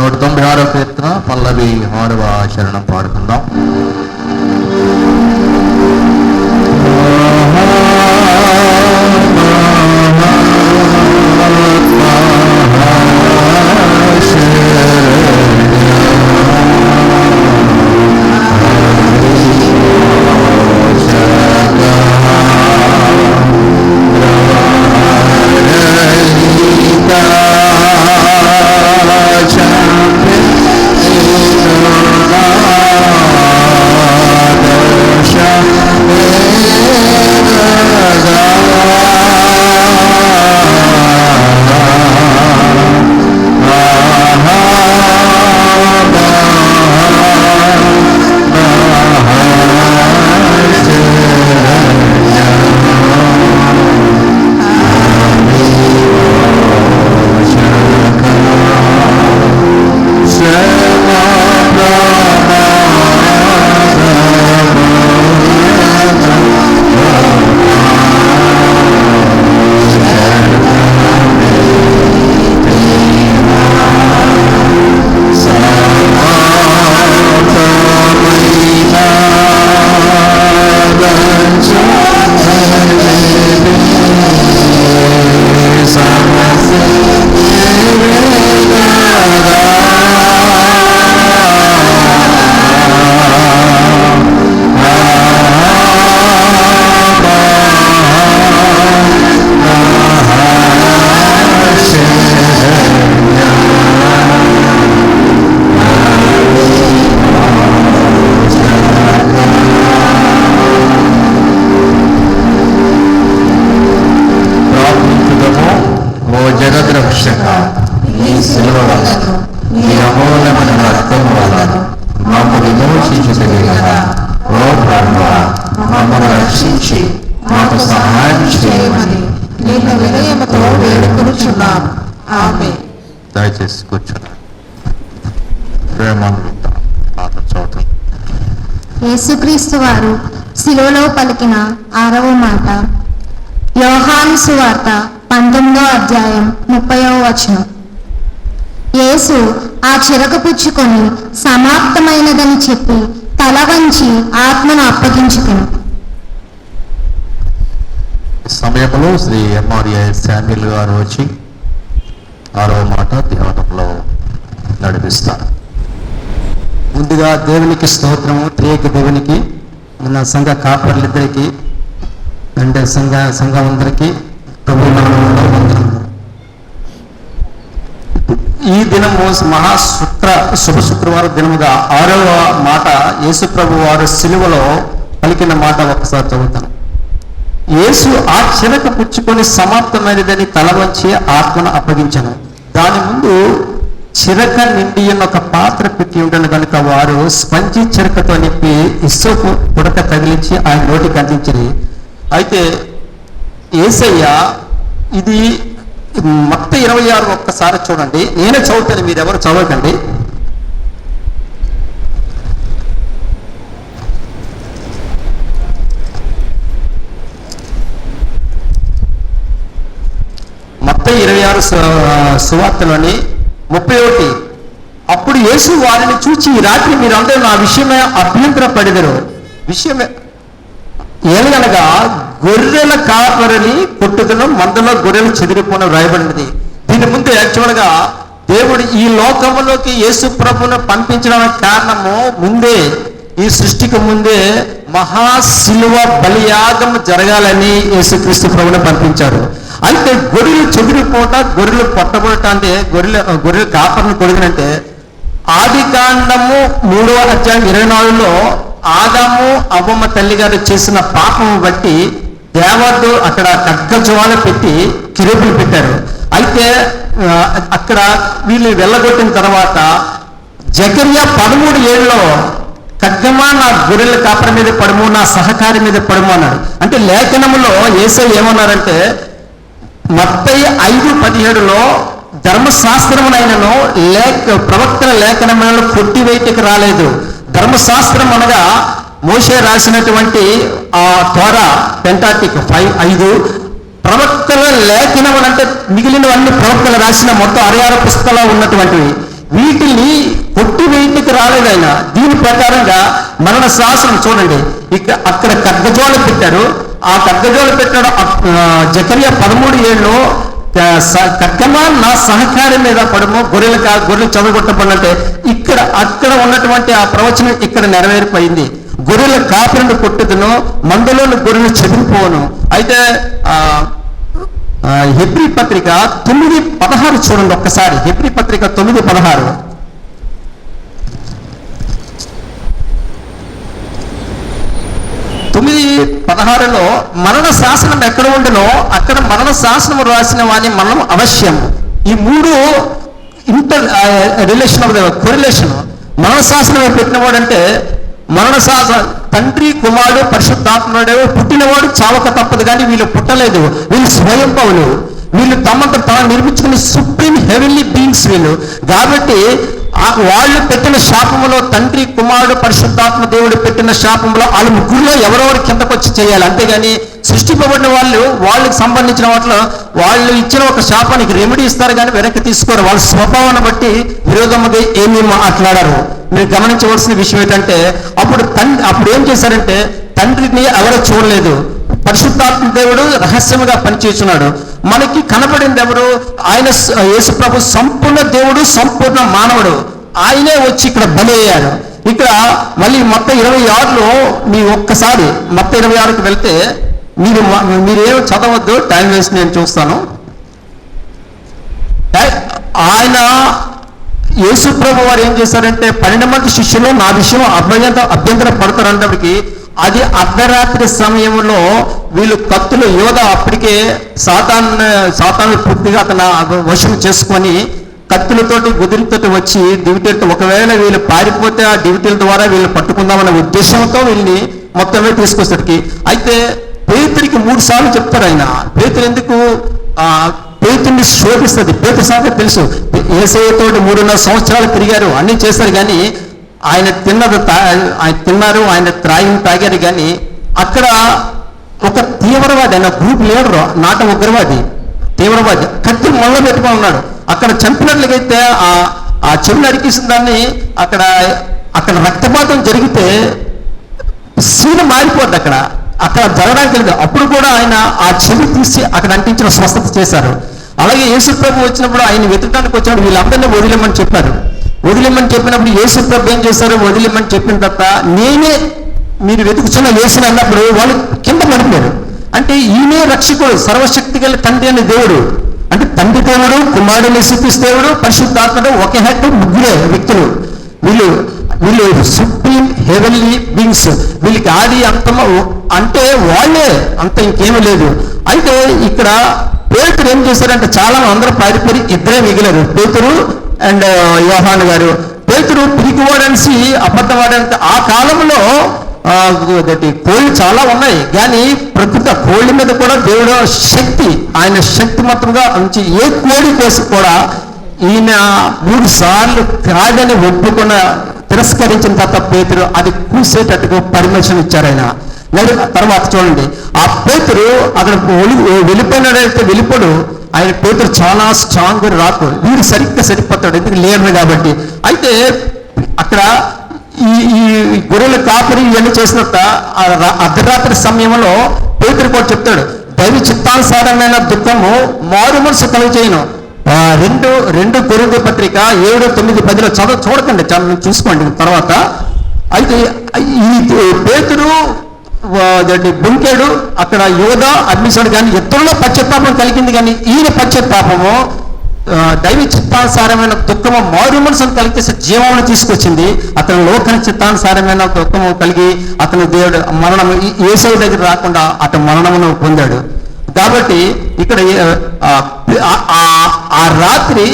నూట తొంభై ఆరో కీర్తన పల్లవి ఆరవ శరణం పాడుకుందాం. ఈ శిలువ వలన ఈ అమూల్యమైన రక్తం వలన మమ్ము విమోచించుతుంది కదా ఓ బ్రహ్మ మమ్మల్ని రక్షించి మాకు సహాయం చేయమని నిన్ను వినయముతో వేడుకొనుచున్నాం ఆమె దయచేసి కూర్చున్నాను యేసుక్రీస్తు వారు శిలువలో పలికిన ఆరవ మాట. యోహాను సువార్త పంతొమ్మిదో అధ్యాయం ముప్పయో వచనం. యేసు ఆ చిరక పుచ్చుకొని సమాప్తమైనదని చెప్పి తల వంచి ఆత్మను అప్పగించుకును. సమయంలో శ్రీ ఎంఆర్ఏ శామ్యుల్ గారు వచ్చి ఆరో మాట ధ్యానంలో నడిపిస్తారు. ముందుగా దేవునికి స్తోత్రము త్రియేక దేవునికి మన సంఘ కాపర్లిద్దరికి అంటే సంఘ సంఘం అందరికీ ప్రభు ఈ దినము మహా శుక్ర శుభ శుక్రవారం దినముగా ఆరవ మాట యేసుప్రభు వారు సిలువలో పలికిన మాట ఒకసారి చదువుతాను యేసు ఆ చిలక పుచ్చుకొని సమాప్తమైనదని తల వంచి ఆత్మను అప్పగించను. దాని ముందు చిరక నిండి ఉన్న ఒక పాత్ర పెట్టి ఉండను కనుక వారు స్పంజి చిరకతో నింపి ఇసుకు పుడక తగిలించి ఆయన నోటికి అందించింది అయితే ఏసయ్య ఇది మొత్తం ఇరవై ఆరు ఒక్కసారి చూడండి. నేనే చదువుతాను మీరు ఎవరు చదవకండి. మొత్తం ఇరవై ఆరు సువార్తలోని ముప్పై ఒకటి. అప్పుడు యేసు వారిని చూచి "ఈ రాత్రి మీరందరూ నా విషయమే అభ్యంతర పడిదరు విషయమే ఏలగనగా గొర్రెల కాపరిని కొట్టుదను మందలో గొర్రెలు చెదిరిపోన రాయబడినది దీని ముందు యాక్చువల్గా దేవుడు ఈ లోకములోకి యేసు ప్రభును పంపించడానికి కారణము ముందే ఈ సృష్టికి ముందే మహాశిలువ బలియాగం జరగాలని యేసుక్రీస్తు ప్రభుని పంపించారు అయితే గొర్రెలు చెదిరిపోట గొర్రెలు పొట్టబోట అంటే గొర్రెల గొర్రెల కాపరిని కొడిగినంటే ఆది కాండము మూడవ అధ్యాయం ఇరవై నాలుగులో ఆదాము అవ్వమ్మ తల్లి గారు చేసిన పాపము బట్టి దేవద్దు అక్కడ ఖడ్గజ్వాల పెట్టి కిరుపులు పెట్టారు. అయితే అక్కడ వీళ్ళు వెళ్ళగొట్టిన తర్వాత జకర్య పదమూడు ఏళ్ళలో ఖడ్గమా నా గొర్రెల కాపర మీద పడము నా సహకారి మీద పడము అన్నాడు. అంటే లేఖనములో ఏసై ఏమన్నారంటే ముప్పై ఐదు పదిహేడులో ధర్మశాస్త్రమునైనను లేఖ ప్రవక్తల కొట్టి కొట్టివేయటకు రాలేదు. ధర్మశాస్త్రం అనగా మోసే రాసినటువంటి ఆ త్వర పెంటాటిక్ ఫైవ్ ఐదు ప్రవక్తల లేఖనములు అంటే మిగిలినవన్నీ ప్రవక్తలు రాసిన మొత్తం అరయార పుస్తకంలో పుస్తకాలు ఉన్నటువంటివి. వీటిని కొట్టివేయటికి రాలేదు రాలేదైనా దీని ప్రకారంగా మరణ శాసనం చూడండి. ఇక్కడ అక్కడ కగ్గజోళ పెట్టారు. ఆ కగ్గజోళ పెట్టాడు జకర్య పదమూడు ఏళ్ళు కక్కమా నా సహకారం మీద పడము గొర్రెలు కా గొర్రెలు చెదగొట్టబడినట్టే ఇక్కడ అక్కడ ఉన్నటువంటి ఆ ప్రవచనం ఇక్కడ నెరవేరిపోయింది. గొర్రెల కాపులను కొట్టుదును మందలోని గొర్రెలు చెదిరిపోను అయితే హెబ్రి పత్రిక తొమ్మిది పదహారు చూడండి ఒక్కసారి. హెబ్రి పత్రిక తొమ్మిది పదహారు. తొమ్మిది పదహారులో మరణ శాసనం ఎక్కడ ఉండనో అక్కడ మరణ శాసనం రాసిన వాని మనం అవశ్యం ఈ మూడు interrelation of the correlation మరణ శాసనం పెట్టినవాడంటే మరణ తండ్రి కుమారుడు పరిశుద్ధాత్ముడు పుట్టినవాడు చావక తప్పదు. కానీ వీళ్ళు పుట్టలేదు. వీళ్ళు స్వయం పౌలు. వీళ్ళు తమంత తాను నిర్మించుకున్న సుప్రీం హెవెన్లీ బీయింగ్స్ వీళ్ళు. కాబట్టి ఆ వాళ్ళు పెట్టిన శాపములో తండ్రి కుమారుడు పరిశుద్ధాత్మ దేవుడు పెట్టిన శాపంలో వాళ్ళ ముగ్గురులో ఎవరెవరు కిందకొచ్చి చేయాలి. అంతేగాని సృష్టింపబడిన వాళ్ళు వాళ్ళకి సంబంధించిన వాటిలో వాళ్ళు ఇచ్చిన ఒక శాపానికి రెమెడీ ఇస్తారు కానీ వెనక్కి తీసుకోరు. వాళ్ళ స్వభావాన్ని బట్టి విరోధముగా ఏమీ మాట్లాడారు. మీరు గమనించవలసిన విషయం ఏంటంటే అప్పుడు తండ్రి అప్పుడు ఏం చేశారంటే తండ్రిని ఎవరు చూడలేదు. పరిశుద్ధాత్మ దేవుడు రహస్యముగా పనిచేస్తున్నాడు. మనకి కనబడింది ఎవరు? ఆయన యేసు ప్రభు సంపూర్ణ దేవుడు సంపూర్ణ మానవుడు. ఆయనే వచ్చి ఇక్కడ బలి అయ్యాడు. ఇక్కడ మళ్ళీ మొత్తం ఇరవై ఆరులో మీ ఒక్కసారి మొత్తం ఇరవై ఆరుకి వెళ్తే మీరు మ- మీరేం చదవద్దు టైం వేస్ట్ నేను చూస్తాను. ఆయన యేసుప్రభు వారు ఏం చేశారంటే పన్నెండు మంది శిష్యులు నా విషయం అభ్యంతర అభ్యంతర పడతారంటప్పటికి అది అర్ధరాత్రి సమయంలో వీళ్ళు కత్తులు యోధ అప్పటికే సాతాన్ సాతాన్ని పూర్తిగా అతను వశం చేసుకొని కత్తులతోటి గుదిరితోటి వచ్చి డివిటీలతో ఒకవేళ వీళ్ళు పారిపోతే ఆ దివిటీల ద్వారా వీళ్ళు పట్టుకుందామనే ఉద్దేశంతో వీళ్ళని మొత్తమే తీసుకొచ్చేసరికి అయితే పేతురికి మూడు సార్లు చెప్తారు ఆయన. పేతురు ఎందుకు? ఆ పేతుని శోధిస్తుంది. పేతు సంగతి తెలుసు. ఏసయ్యతోటి మూడున్నర సంవత్సరాలు తిరిగారు. అన్ని చేశారు కానీ ఆయన తిన్నది ఆయన తిన్నారు ఆయన త్రాగిని తాగారు కానీ అక్కడ ఒక తీవ్రవాది ఆయన గ్రూప్ లీడర్ నాట ఉగ్రవాది తీవ్రవాది కత్తి మొల్ల పెట్టుకొని ఉన్నాడు. అక్కడ చంపినట్లయితే ఆ ఆ చెవి నరికేసిన దాన్ని అక్కడ అక్కడ రక్తపాతం జరిగితే సీన్ మారిపోద్ది అక్కడ. అక్కడ జరగడానికి లేదు అప్పుడు కూడా ఆయన ఆ చెవి తీసి అక్కడ అంటించిన స్వస్థత చేశారు. అలాగే యేసు ప్రభు వచ్చినప్పుడు ఆయన వెతకడానికి వచ్చినప్పుడు వీళ్ళందరినీ వదిలేమని చెప్పారు. వదిలేమని చెప్పినప్పుడు యేసు ప్రభు ఏం చేశారు? వదిలేమని చెప్పిన తర్వాత నేనే మీరు వెతుకుతున్న యేసుని అన్నప్పుడు వాళ్ళు కింద పడిపోయారు. అంటే ఈయనే రక్షకుడు సర్వశక్తి గల తండ్రి అనే దేవుడు. అంటే తండ్రి దేవుడు కుమారుడు యేసుక్రీస్తు దేవుడు పరిశుద్ధాత్మడు ఒకే హెడ్ ముగ్గురే వ్యక్తులు. వీళ్ళు వీళ్ళు సుప్రీం హెవెన్లీ బీయింగ్స్. వీళ్ళకి ఆది అంతమ అంటే వాళ్ళే అంత ఇంకేమీ లేదు. అయితే ఇక్కడ పేతురు ఏం చేశారంటే చాలా మంది అందరూ పారిపోయి ఇద్దరే మిగిలారు. పేతురు అండ్ యోహాన్ గారు. పేతురు పిరికివాడనిసి అబద్ధవాడంటే ఆ కాలంలో కోళ్ళు చాలా ఉన్నాయి. కానీ ప్రకృతి కోళ్ళ మీద కూడా దేవుడు శక్తి ఆయన శక్తి మాత్రంగా ఉంచి ఏ కోడి కోసం కూడా ఈయన మూడు సార్లు కాదని ఒప్పుకున్న తిరస్కరించిన తర్వాత పేతురు అది కూసేటట్టుగా పర్మిషన్ ఇచ్చారు ఆయన. తర్వాత చూడండి. ఆ పేతురు అక్కడ వెళ్ళిపోయినాడైతే వెళ్ళిపోడు. ఆయన పేతురు చాలా స్ట్రాంగ్ రాకు వీడు సరిగ్గా సరిపోతాడు. ఎందుకు లేరు కాబట్టి. అయితే అక్కడ ఈ ఈ గొర్రెల కాపరి ఇవన్నీ చేసినంత అర్ధరాత్రి సమయంలో పేతురు కూడా చెప్తాడు. దైవ చిత్తానుసారమైన దుఃఖము మారు మనసు కలిగజేయను. రెండు రెండు కొరింథీ పత్రిక ఏడు తొమ్మిది పదిలో చదవ చూడకండి. చాలా చూసుకోండి తర్వాత. అయితే ఈ పేతురు బుంకేడు అక్కడ యోధ అడ్మిషన్ కానీ ఇతరుల పశ్చాత్తాపం కలిగింది కానీ ఈయన పశ్చాత్తాపము దైవ చిత్తానుసారమైన దుఃఖము మారు మనసును కలిగేసే జీవమును తీసుకొచ్చింది. అతను లోకన చిత్తానుసారమైన దుఃఖము కలిగి అతను దేవుడు మరణం ఏసవి దగ్గర రాకుండా అతను మరణమును పొందాడు. కాబట్టి ఇక్కడ ఆ, ఆ- ఆ రాత్రి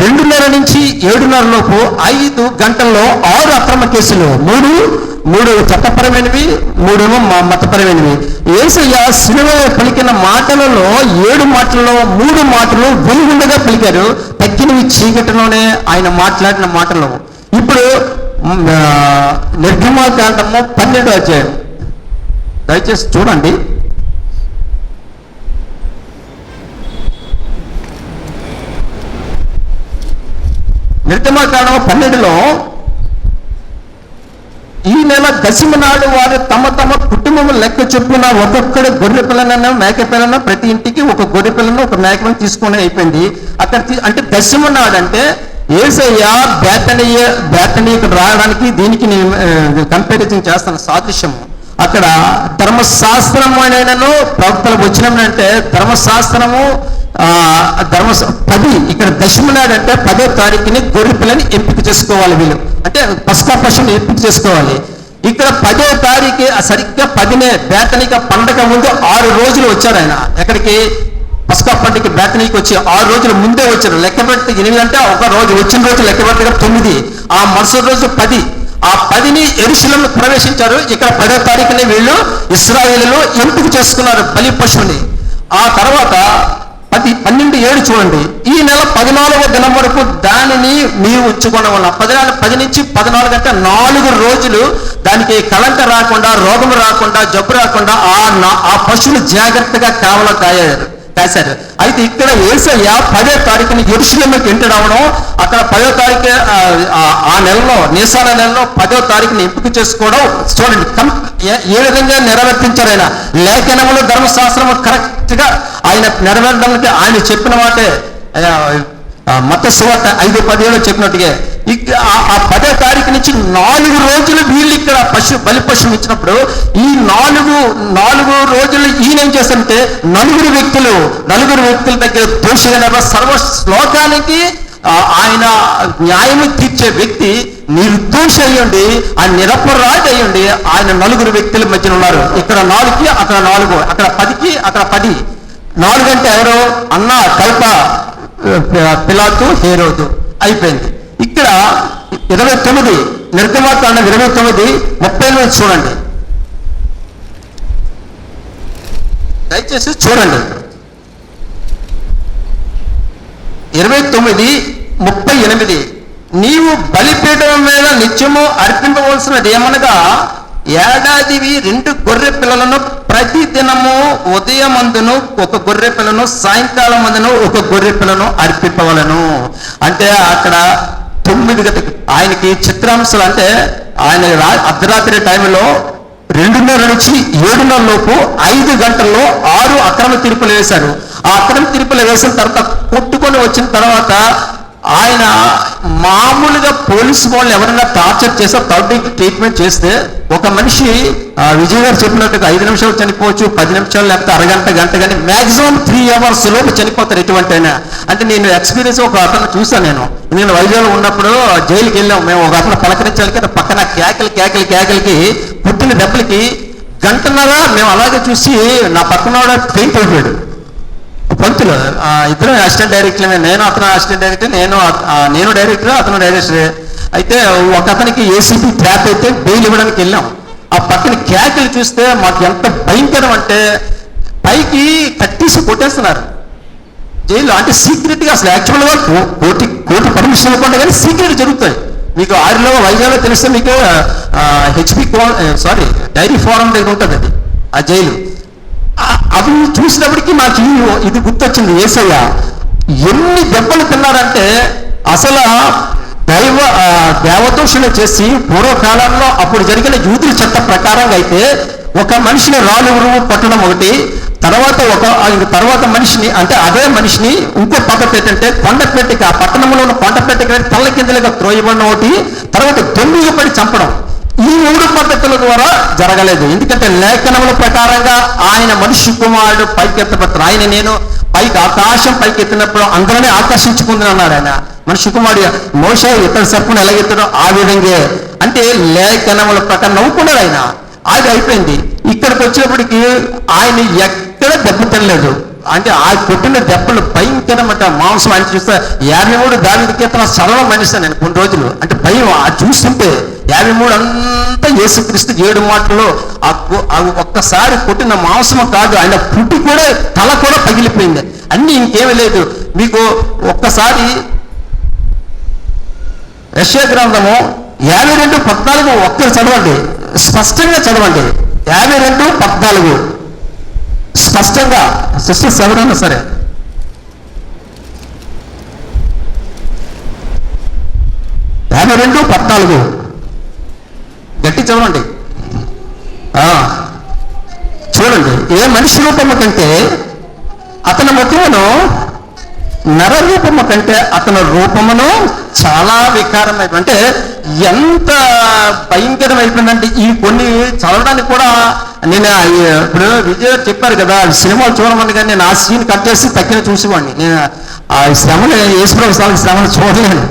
రెండున్నర నుంచి ఏడున్నర లోపు ఐదు గంటల్లో ఆరు అక్రమ కేసులు మూడు మూడు చట్టపరమైనవి మూడేమో మ- మతపరమైనవి. ఏసయ్య శిలువ పలికిన మాటలలో ఏడు మాటల్లో మూడు మాటలు వెలుగుండగా పలికారు. తక్కినవి చీకటిలోనే ఆయన మాట్లాడిన మాటలు. ఇప్పుడు మ్, ఆ, నిర్గమాకాండము పన్నెండు అధ్యాయం. దయచేసి చూడండి. నిర్గమకాండం పన్నెండులో ఈ నెల దశమి నాడు వారు తమ తమ కుటుంబం లెక్క చొప్పున ఒక్కొక్కడు గొర్రె పిల్లనన్నా మేక పిల్లన ప్రతి ఇంటికి ఒక గొర్రె పిల్లను ఒక మేకను తీసుకొని అయిపోయింది. అక్కడ అంటే దశమి నాడు అంటే ఏసయ్య బేతనీయ బేతనీయకు రావడానికి దీనికి నేను కంపారిజన్ చేస్తాను సాదృశ్యము. అక్కడ ధర్మశాస్త్రం అనేనను ప్రవక్తలకు వచ్చిన అంటే ధర్మశాస్త్రము ధర్మ పది ఇక్కడ దశమి నాడు అంటే పదో తారీఖుని గొర్రె పిల్లని ఎంపిక చేసుకోవాలి వీళ్ళు. అంటే పసుకా పశువుని ఎంపిక చేసుకోవాలి. ఇక్కడ పదో తారీఖు ఆ సరిగ్గా పదినే బేతనిక పండగ ముందు ఆరు రోజులు వచ్చారు ఆయన. ఎక్కడికి? పసుకా పండుగ బేతనీకి వచ్చి ఆరు రోజుల ముందే వచ్చారు. లెక్క పెడితే ఎనిమిది అంటే ఒక రోజు వచ్చిన రోజు లెక్క పెడితే తొమ్మిది. ఆ మరుసటి రోజు పది. ఆ పదిని ఎరుశలంలో ప్రవేశించారు. ఇక్కడ పదో తారీఖునే వీళ్ళు ఇస్రాయేలీలు ఎంపిక చేసుకున్నారు బలి పశువుని. ఆ తర్వాత పది పన్నెండు ఏడు చూడండి. ఈ నెల పద్నాలుగో దినం వరకు దానిని మీరు ఉంచుకోవడం వల్ల పదినాలుగు పది నుంచి పద్నాలుగు అంటే నాలుగు రోజులు దానికి కళంక రాకుండా రోగం రాకుండా జబ్బు రాకుండా ఆ ఆ పశువులు జాగ్రత్తగా కావలం కాయారు కాశారు అయితే ఇక్కడ ఏసయ్య పదో తారీఖున ఎరుసలేమకి ఎంటర్ అవడం అక్కడ పదో తారీఖు ఆ, ఆ- నెలలో నిసాల నెలలో పదో తారీఖుని ఎంపిక చేసుకోవడం చూడండి ఏ- విధంగా నెరవేర్తించారు ఆయన? లేఖనములు ధర్మశాస్త్రము కరెక్ట్గా ఆయన నెరవేర్చడానికి ఆయన చెప్పిన మాటే మత సువార్త ఐదు పదిహేడు చెప్పినట్టుగా ఆ- ఆ పదో తారీఖు నుంచి నాలుగు రోజులు వీళ్ళు ఇక్కడ పశు బలి పశువు ఇచ్చినప్పుడు ఈ నాలుగు నాలుగు రోజులు ఈయన ఏం చేస్తుంటే నలుగురు వ్యక్తులు నలుగురు వ్యక్తుల దగ్గర దోషిగా సర్వ శ్లోకానికి ఆయన న్యాయము తీర్చే వ్యక్తి నిర్దోషి అయ్యండి ఆ నిరపరాధి అయ్యండి ఆయన నలుగురు వ్యక్తుల మధ్యన ఉన్నారు. ఇక్కడ నాలుగుకి అక్కడ నాలుగు అక్కడ పదికి అక్కడ పది. నాలుగు అంటే ఎవరు? అన్న కల్ప పిలాతు హేరోదు. అయిపోయింది. ఇక్కడ ఇరవై తొమ్మిది నిర్గమాకాండం ఇరవై తొమ్మిది ముప్పై ఎనిమిది చూడండి. దయచేసి చూడండి. ఇరవై తొమ్మిది ముప్పై ఎనిమిది. నీవు బలిపీఠం మీద నిత్యము అర్పింపవలసినది ఏమనగా ఏడాదివి రెండు గొర్రె పిల్లలను ప్రతి దినము ఉదయమందును ఒక గొర్రె పిల్లను సాయంకాలం మందును ఒక గొర్రె పిల్లను అర్పింపవలను. అంటే అక్కడ తొమ్మిది ఆయనకి చిత్రాంశాలు అంటే ఆయన అర్ధరాత్రి టైంలో రెండున్నర నుంచి ఏడున్నర లోపు ఐదు గంటల్లో ఆరు అక్రమ తీర్పులు వేశారు. ఆ అక్రమ తీర్పులు వేసిన తర్వాత కొట్టుకొని వచ్చిన తర్వాత ఆయన మామూలుగా పోలీసు వాళ్ళు ఎవరైనా టార్చర్ చేస్తే థర్డ్ డిగ్రీ ట్రీట్మెంట్ చేస్తే ఒక మనిషి విజయ్ గారు చెప్పినట్టుగా ఐదు నిమిషాలు చనిపోవచ్చు పది నిమిషాలు లేకపోతే అరగంట గంట కానీ మ్యాక్సిమం త్రీ అవర్స్ లోపు చనిపోతారు ఎటువంటి అయినా అంటే నేను ఎక్స్పీరియన్స్ ఒక అతను చూసాను నేను. నేను వైజాగ్లో ఉన్నప్పుడు జైలుకి వెళ్ళాం. మేము ఒక అతను పలకరించాలి కదా పక్కన కేకలు కేకలు కేకలకి పుట్టిన దెబ్బలకి గంటన్నర మేము అలాగే చూసి నా పక్కన పెయింట్ అయిపోయాడు. పంతులు ఆ, ఇద్దరు అసిస్టెంట్ డైరెక్టర్ నేను అతను అసిస్టెంట్ డైరెక్టర్ నేను నేను డైరెక్టర్ అతను డైరెక్టర్ అయితే ఒక అతనికి ఏసీపీ ట్యాప్ అయితే బెయిల్ ఇవ్వడానికి వెళ్ళాం. ఆ పక్కన క్యాకులు చూస్తే మాకు ఎంత భయంకరం అంటే పైకి కట్టేసి కొట్టేస్తున్నారు. జైల్లో అంటే సీక్రెట్గా అసలు యాక్చువల్గా కోటి కోటి పర్మిషన్ ఇవ్వకుండా కానీ సీక్రెట్ జరుగుతాయి. మీకు ఆరులో వైజాగ్లో తెలిస్తే మీకు హెచ్పి సారీ డైరీ ఫారం దగ్గర ఉంటుంది అది ఆ జైలు. అవి చూసినప్పటికీ నాకు ఇది గుర్తొచ్చింది. ఏసయ్య ఎన్ని దెబ్బలు తిన్నారంటే అసలు దైవ దేవదోషులు చేసి పూర్వకాలంలో అప్పుడు జరిగిన యూదుల చట్ట ప్రకారంగా అయితే ఒక మనిషిని రాళ్ళు పట్టడం ఒకటి తర్వాత ఒక తర్వాత మనిషిని అంటే అదే మనిషిని ఇంకో పద్ధతి ఏంటంటే కొండపెట్టికి ఆ పట్టణంలో ఉన్న కొండపెట్టికి తల్ల కిందలుగా త్రోయబడిన ఒకటి తర్వాత దొంగిగా పడి చంపడం. ఈ మూడు పద్ధతుల ద్వారా జరగలేదు. ఎందుకంటే లేఖనముల ప్రకారంగా ఆయన మనిషి కుమారుడు పైకి ఆయన నేను పైకి ఆకాశం పైకి ఎత్తినప్పుడు అందరినీ ఆకర్షించుకుంది అన్నాడు ఆయన. మనిషి కుమారుడు మోస ఇతర సర్పును ఎలాగెత్తాడో ఆ విధంగా. అంటే లేఖనముల ప్రకారం నవ్వుకున్నాడు ఆయన. అది అయిపోయింది. ఇక్కడికి వచ్చినప్పటికీ ఆయన ఎక్కడ దెబ్బతినలేదు. అంటే ఆ కొట్టిన దెబ్బలు భయంకరమంట మాంసం ఆయన చూస్తే యాభై మూడు దాని కీర్తన సరళం మనిషి నేను కొన్ని రోజులు. అంటే భయం ఆ చూస్తుంటే యాభై మూడు అంతా యేసుక్రీస్తు ఏడు మాటలు ఆ ఒక్కసారి కొట్టిన మాంసం కాదు ఆయన పుట్టి కూడా తల కూడా పగిలిపోయింది. అన్ని ఇంకేమీ లేదు. మీకు ఒక్కసారి రష్యా గ్రంథము యాభై రెండు పద్నాలుగు ఒక్కరు చదవండి. స్పష్టంగా చదవండి. యాభై రెండు పద్నాలుగు. స్పష్టంగా సిస్టర్స్ ఎవరైనా సరే. యాభై రెండు పద్నాలుగు. గట్టి చదవండి. ఆ, చూడండి. ఏ మనిషి రూపము కంటే అతని ముఖమును నర రూపము కంటే అతని రూపమును చాలా వికారమైపోయింది. అంటే ఎంత భయంకరమైపోయిందంటే ఈ కొన్ని చదవడానికి కూడా నేను ఇప్పుడు విజయ్ చెప్పారు కదా సినిమాలు చూడమని కానీ నేను ఆ సీన్ కట్ చేసి తక్కిన చూసేవాడిని. నేను ఆ శ్రమను యేసుప్రభు స్వామి శ్రమను చూడలేను.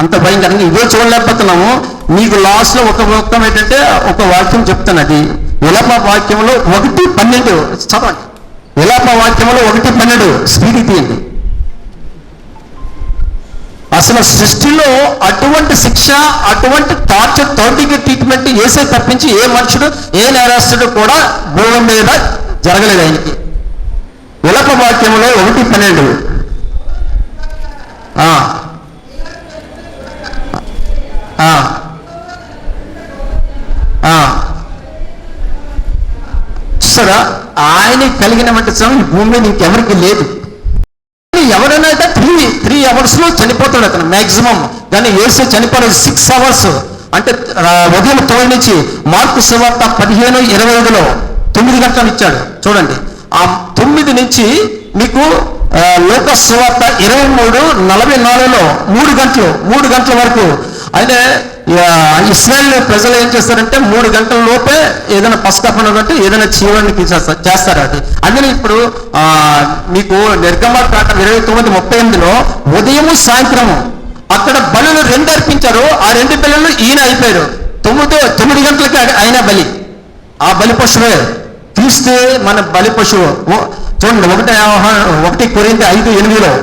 అంత భయంకరంగా ఇదే చూడలేకపోతున్నాము. మీకు లాస్ట్లో ఒక వాక్యం ఏంటంటే ఒక వాక్యం చెప్తాను అది విలప వాక్యంలో ఒకటి పన్నెండు చదవండి. విలాప వాక్యంలో ఒకటి పన్నెండు స్పీడ్ తీయండి. అసలు సృష్టిలో అటువంటి శిక్ష అటువంటి ఏసే తప్పించి ఏ మనుషుడు ఏ నేరస్తుడు కూడా భూమి మీద జరగలేదు ఆయనకి. విలప వాక్యంలో ఒకటి పన్నెండు. ఆ. ఆ. చూసారా? ఆయన కలిగినటువంటి శ్రమ ఈ భూమి మీద ఇంకెవరికి లేదు. ఎవరైనా అయితే త్రీ త్రీ అవర్స్లో చనిపోతాడు అతను మాక్సిమం కానీ ఏసు చనిపోలేదు సిక్స్ అవర్స్ అంటే ఉదయం తొమ్మిది నుంచి మార్పు శివార్త పదిహేను ఇరవై ఐదులో తొమ్మిది గంటలు ఇచ్చాడు. చూడండి. ఆ తొమ్మిది నుంచి మీకు లోక శివార్త ఇరవై మూడు నలభై నాలుగులో మూడు గంటలు మూడు గంటల వరకు. అయితే ఇస్రాయల్ ప్రజలు ఏం చేస్తారంటే మూడు గంటల లోపే ఏదైనా పసుకపన అంటే ఏదైనా చీవడానికి చేస్తారు అది అందులో ఇప్పుడు మీకు నిర్గమ ప్రాంతం ఇరవై తొమ్మిది ముప్పై ఎనిమిదిలో ఉదయము సాయంత్రము అక్కడ బలులు రెండు అర్పించారు ఆ రెండు పిల్లలు ఈయన అయిపోయారు. తొమ్మిదో తొమ్మిది గంటలకి ఆయన- బలి. ఆ బలి పశువే. క్రీస్తే మన బలి పశువు. ఓ- చూడండి ఒకటి ఒకటి కొరింది ఐదు ఎనిమిదిలో.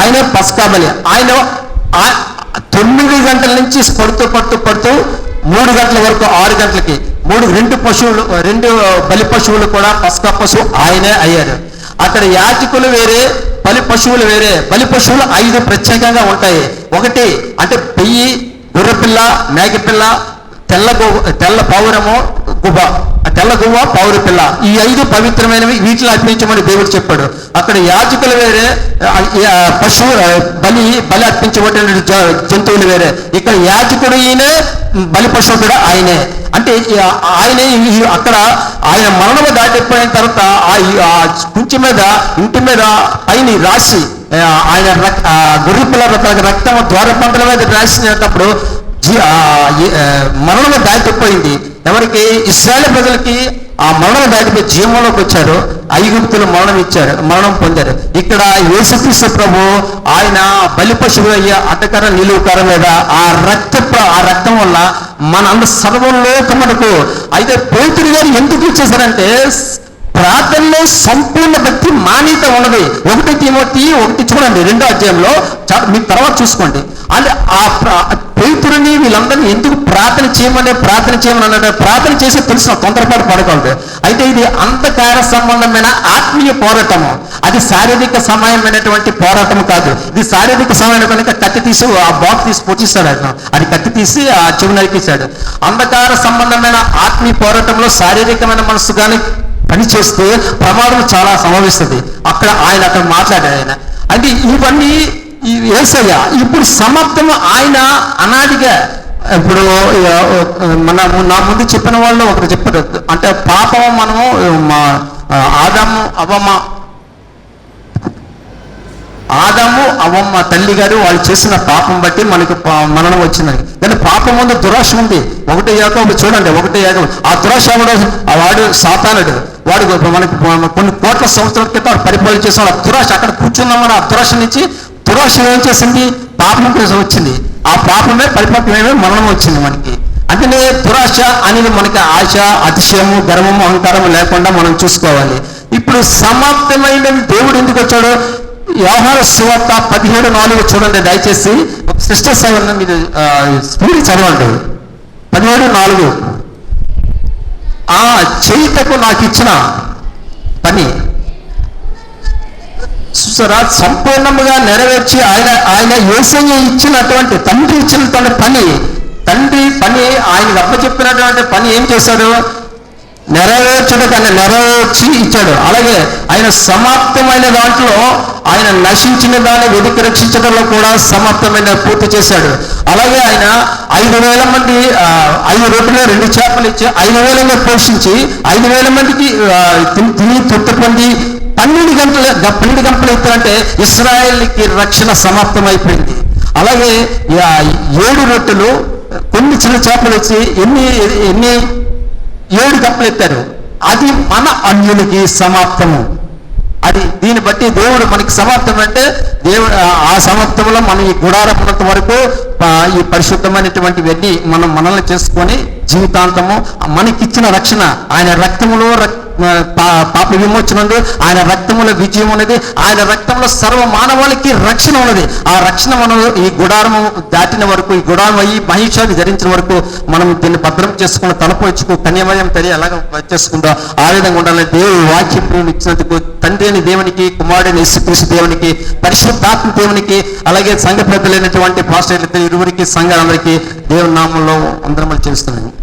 ఆయనే పస్కా బలి. ఆయన ఆ- తొమ్మిది గంటల నుంచి పడుతూ పడుతూ పడుతూ మూడు గంటల వరకు ఆరు గంటలకి మూడు రెండు పశువులు రెండు బలి పశువులు కూడా పస్కా పశువు ఆయనే అయ్యారు. అక్కడ యాచకులు వేరే బలి పశువులు వేరే. బలి పశువులు ఐదు ప్రత్యేకంగా ఉంటాయి. ఒకటి అంటే పెయ్యి గుర్రపిల్ల మేకపిల్ల తెల్ల గు- తెల్ల పౌరము గుబ. తెల్ల గువ్వ పౌరు పిల్ల. ఈ ఐదు పవిత్రమైనవి వీటిలో అర్పించమని దేవుడు చెప్పాడు. అక్కడ యాజకులు వేరే పశువు బలి బలి అర్పించబడిన జంతువులు వేరే. ఇక్కడ యాజకుడు ఈయనే బలి పశువు కూడా ఆయనే. అంటే ఆయనే అక్కడ ఆయన మరణము దాటిపోయిన తర్వాత ఆ ఈ- కుంచి మీద ఇంటి మీద పైన రాసి ఆయన రక్- ఆ గొర్రె పిల్ల రక్తం ద్వారపంటల మీద రాసినప్పుడు జీ- మరణము దాటిపోయింది. ఎవరికి? ఇస్రాయల్ ప్రజలకి ఆ మరణం దాటిపోయి జీవంలోకి వచ్చారు. ఐగుప్తులు మరణం ఇచ్చారు మరణం పొందారు. ఇక్కడ యేసుక్రీస్తు ప్రభు ఆయన బలి పశువు అయ్యే అటకర నిలువుకర మీద ఆ రక్త ఆ రక్తం వల్ల మన అంత సర్వలోకమునకు అయితే పేతురు గారు ఎందుకు ఇచ్చేసారంటే ప్రార్థనలో సంపూర్ణ భక్తి మాన్యత ఉన్నది. ఒకటి తిమోతి ఒకటి చూడండి రెండో అధ్యాయంలో మీ తర్వాత చూసుకోండి. అంటే ఆ ప్రా- పేతురుని వీళ్ళందరినీ ఎందుకు ప్రార్థన చేయమని ప్రార్థన చేయమని అన్నాడు? ప్రార్థన చేసి తెలిసిన తొందరపాటు పడకూడదు అయితే ఇది అంధకార సంబంధమైన ఆత్మీయ పోరాటము. అది శారీరక సమయమైనటువంటి పోరాటం కాదు. ఇది శారీరక సమయం కనుక కత్తి తీసి ఆ బాక్స్ తీసి పొచ్చిస్తాడు అతను అది కత్తి తీసి ఆ చెవి నరికేశాడు. అంధకార సంబంధమైన ఆత్మీయ పోరాటంలో శారీరకమైన మనసు కానీ పనిచేస్తే ప్రమాదం చాలా సంభవిస్తుంది. అక్కడ ఆయన అక్కడ మాట్లాడాడు ఆయన. అంటే ఇవన్నీ ఈ ఏసయ్య ఇప్పుడు సమాప్తం ఆయన అనాదిగా ఇప్పుడు మన నా ముందు చెప్పిన వాళ్ళు ఒకరు చెప్పారు. అంటే పాపం మనము మా ఆదాము అవమ్మ ఆదాము అవమ్మ తల్లి గారు వాళ్ళు చేసిన పాపం బట్టి మనకి పా- మరణం వచ్చిందని కానీ పాపం ముందు దురాశ ఉంది. ఒకటి చూడండి ఒకటే యాగం ఆ దురాశ కూడా ఆ వాడు సాతానుడు. వాడు మనకి కొన్ని కోట్ల సంవత్సరాల క్రితం పరిపాలన చేసిన ఆ దురాశ అక్కడ కూర్చున్నామని ఆ దురాశ నుంచి దురాశ ఏం చేసింది? పాపం కోసం వచ్చింది. ఆ పాపమే పరిపక్వమే మరణం వచ్చింది మనకి. అందుకనే దురాశ అనేది మనకి ఆశ అతిశయము గర్వము అహంకారము లేకుండా మనం చూసుకోవాలి. ఇప్పుడు సమాప్తమైన దేవుడు ఎందుకు వచ్చాడు? వ్యవహార సువార్త పదిహేడు నాలుగు చూడండి దయచేసి. సిస్టర్ సెవెన్ మీరు స్పీడ్ చదవండి. పదిహేడు నాలుగు. ఆ చేయుటకు నాకు ఇచ్చిన పని. సంపూర్ణముగా నెరవేర్చి ఆయన ఆయన ఏసయ్య ఇచ్చినటువంటి తండ్రి తన పని తండ్రి పని ఆయన అప్పచెప్పినటువంటి పని ఏం చేశాడు? నెరవేర్చుటకు ఆయన నెరవేర్చి ఇచ్చాడు. అలాగే ఆయన సమాప్తమైన దాంట్లో ఆయన నశించిన దాన్ని వెతికి రక్షించడంలో కూడా సమాప్తమైన పూర్తి చేశాడు. అలాగే ఆయన ఐదు వేల మంది ఐదు రొట్టెలు రెండు చేపలు ఇచ్చి ఐదు వేలంగా పోషించి ఐదు వేల మందికి తిని- తిని తృప్తి పొంది పన్నెండు గంటల గ- పన్నెండు గంటలు ఎత్తారంటే ఇస్రాయల్కి రక్షణ సమాప్తం అయిపోయింది అలాగే ఏడు రొట్టెలు కొన్ని చిన్న చేపలు వచ్చి ఎన్ని ఎన్ని ఏడు కప్పలు ఎత్తారు. అది మన అన్యులకి సమాప్తము. అది దీన్ని బట్టి దేవుడు మనకి సమాప్తం అంటే దేవుడు ఆ- సమాప్తంలో మనం ఈ గుడారపునంత వరకు ఈ పరిశుద్ధమైనటువంటివన్నీ మనం మనల్ని చేసుకొని జీవితాంతము మనకిచ్చిన రక్షణ ఆయన రక్తములో రక్త పాప పా- పాప ఆయన రక్తములో విజయం ఉన్నది ఆయన రక్తంలో సర్వ మానవాళికి రక్షణ ఉన్నది. ఆ రక్షణ మనం ఈ గుడారము దాటిన వరకు ఈ గుడారం అయ్యి మహిషాన్ని ధరించిన వరకు మనం దీన్ని భద్రం చేసుకున్న తలపు వచ్చుకు కన్యమయం తెలియ ఎలాగ చేసుకుందో? ఆ విధంగా ఉండాలని దేవుడు వాక్యం ఇచ్చినందుకు తండ్రి అని దేవునికి కుమారుడిని యేసుక్రీస్తు దేవునికి పరిశుద్ధాత్మ దేవునికి అలాగే సంఘ పెద్దలైనటువంటి పాస్టర్లు ఇరువురికి సంఘాలందరికీ దేవుని నామంలో అందరం చేస్తున్నాను.